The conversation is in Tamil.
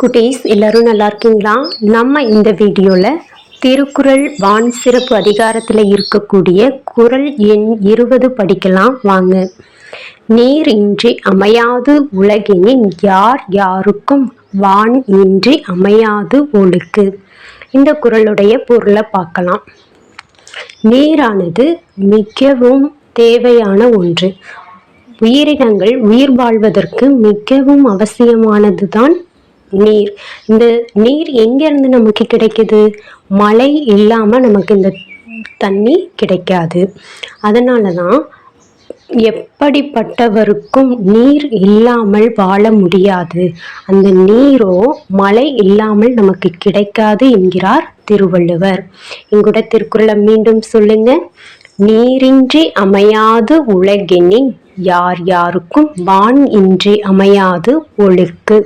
குட்டீஸ் எல்லாரும் நல்லா இருக்கீங்களா? நம்ம இந்த வீடியோவில் திருக்குறள் வான் சிறப்பு அதிகாரத்தில் இருக்கக்கூடிய குறள் எண் இருபது படிக்கலாம். வாங்க. நீர் இன்றி அமையாது உலகினின் யார் யாருக்கும் வான் இன்றி அமையாது ஒழுக்கு. இந்த குறளுடைய பொருளை பார்க்கலாம். நீரானது மிகவும் தேவையான ஒன்று. உயிரினங்கள் உயிர் வாழ்வதற்கு மிகவும் அவசியமானது தான் நீர். இந்த நீர் எங்கேருந்து நமக்கு கிடைக்குது? மழை இல்லாமல் நமக்கு இந்த தண்ணி கிடைக்காது. அதனால தான் எப்படிப்பட்டவருக்கும் நீர் இல்லாமல் வாழ முடியாது. அந்த நீரோ மழை இல்லாமல் நமக்கு கிடைக்காது என்கிறார் திருவள்ளுவர். எங்கூட திருக்குறளை மீண்டும் சொல்லுங்க. நீரின்றி அமையாது உலகெனின் யார் யாருக்கும் வான் இன்றி அமையாது ஒழுக்கு.